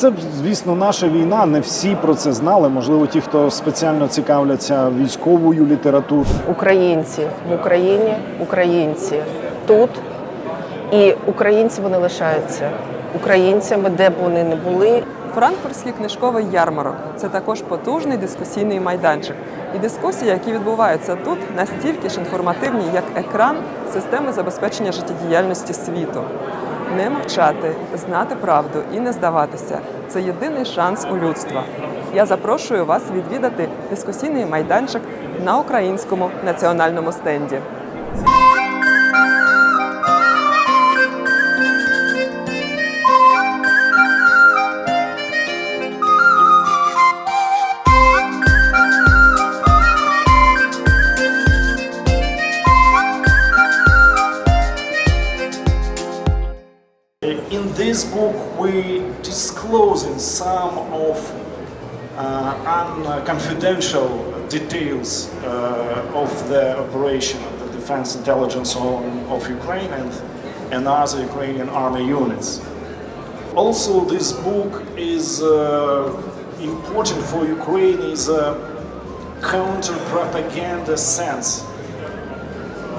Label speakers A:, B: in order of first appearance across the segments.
A: це звісно наша війна. Не всі про це знали. Можливо, ті, хто спеціально цікавляться військовою літературою.
B: Українці в Україні, українці тут, і українці вони лишаються українцями, де б вони не були.
C: Франкфуртський книжковий ярмарок це також потужний дискусійний майданчик. І дискусії, які відбуваються тут, настільки ж інформативні, як екран системи забезпечення життєдіяльності світу. Не мовчати, знати правду і не здаватися це єдиний шанс у людства. Я запрошую вас відвідати дискусійний майданчик на українському національному стенді.
A: This book, we disclosing some of uh, confidential details uh, of the operation of the defense intelligence of Ukraine and, and other Ukrainian army units. Also, this book is uh, important for Ukraine is a counter-propaganda sense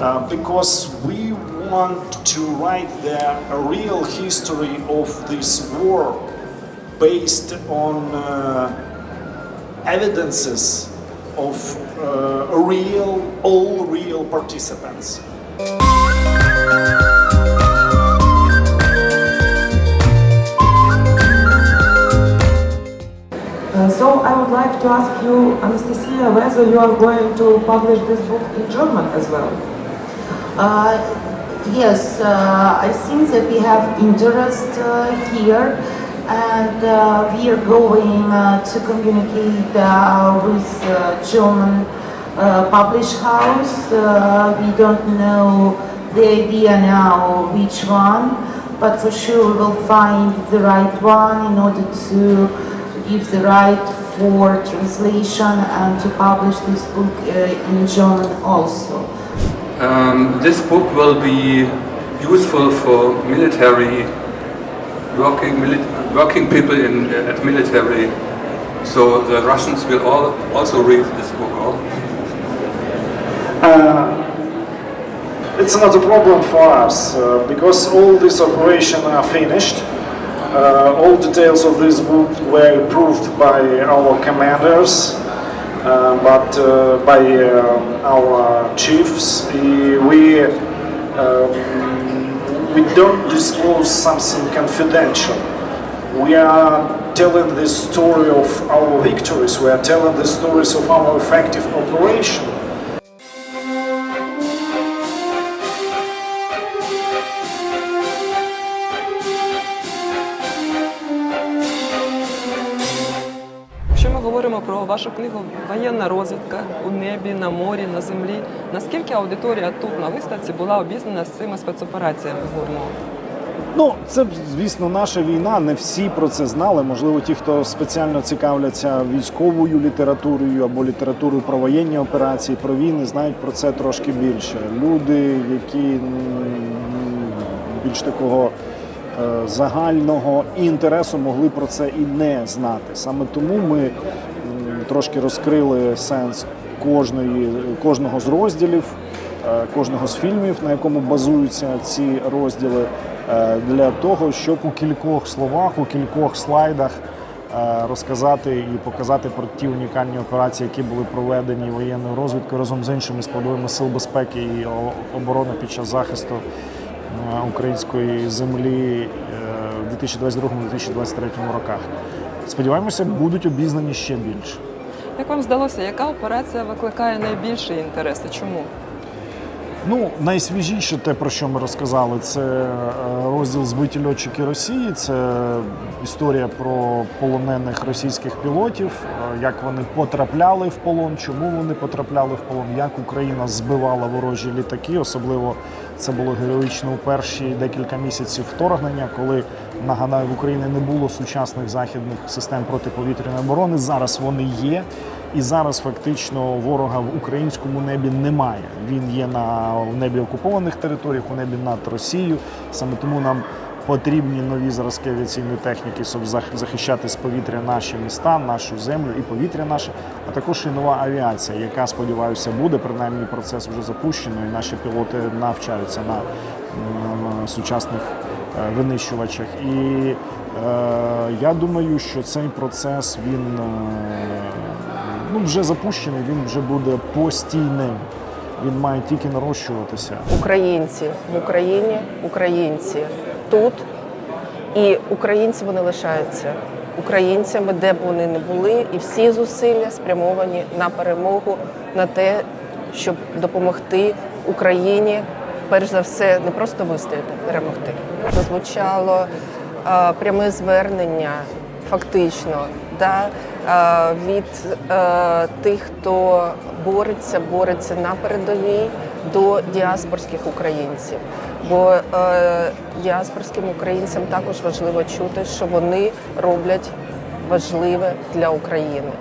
A: uh, because we want to write the real history of this war based on uh, evidences of uh, real, all real participants.
D: Uh, So I would like to ask you, Anastasia, whether you are going to publish this book in German as well?
E: Uh, Yes, uh, I think that we have interest uh, here and uh, we are going uh, to communicate uh, with uh, German publish house. We don't know the idea now which one, but for sure we will find the right one in order to give the right for translation and to publish this book in German also.
F: Um, this book will be useful for military working mili- working people in at military. So the Russians will all also read this book. All.
A: It's not a problem for us uh, because all this operation are finished. Uh, all details of this book were approved by our commanders, uh, but uh, by uh, our chiefs. Uh, We um, we don't disclose something confidential. We are telling the story of our victories. We are telling the stories of our effective operation.
C: Про вашу книгу Воєнна розвідка у небі, на морі, на землі, наскільки аудиторія тут на виставці була обізнана з цими спецопераціями ГУРМО?
A: Ну, це звісно наша війна. Не всі про це знали. Можливо, ті, хто спеціально цікавляться військовою літературою або літературою про воєнні операції, про війни, знають про це трошки більше. Люди, які більш такого е, загального інтересу могли про це і не знати. Саме тому ми трошки розкрили сенс кожної, кожного з розділів, е, кожного з фільмів, на якому базуються ці розділи, е, для того, щоб у кількох словах, у кількох слайдах е, розказати і показати про ті унікальні операції, які були проведені воєнною розвідкою разом з іншими складовими сил безпеки і оборони під час захисту української землі в 2022-2023 роках. Сподіваємося, будуть обізнані ще більше.
C: Як вам здалося, яка операція викликає найбільший інтерес чому?
A: Ну, найсвіжіше те, про що ми розказали, це е, розділ збиті льотчики Росії. Це історія про полонених російських пілотів, е, як вони потрапляли в полон, чому вони потрапляли в полон, як Україна збивала ворожі літаки. Особливо це було героїчно у перші декілька місяців вторгнення, коли нагадаю, в Україні не було сучасних західних систем протиповітряної оборони. Зараз вони є. І зараз фактично ворога в українському небі немає. Він є на в небі окупованих територіях, у небі над Росією. Саме тому нам потрібні нові зразки авіаційної техніки, щоб зах- захищати з повітря наші міста, нашу землю і повітря наше, а також і нова авіація, яка сподіваюся буде. Принаймні процес вже запущено, і наші пілоти навчаються на м, сучасних е, винищувачах. І е, я думаю, що цей процес він е, ну, вже запущений, він вже буде постійним. Він має тільки нарощуватися.
B: Українці в Україні, українці тут, і українці вони лишаються українцями, де б вони не були, і всі зусилля спрямовані на перемогу, на те, щоб допомогти Україні, перш за все, не просто вистояти, перемогти. Прозвучало е, пряме звернення фактично да, від е, тих, хто бореться, бореться на передовій до діаспорських українців. Бо е, діаспорським українцям також важливо чути, що вони роблять важливе для України.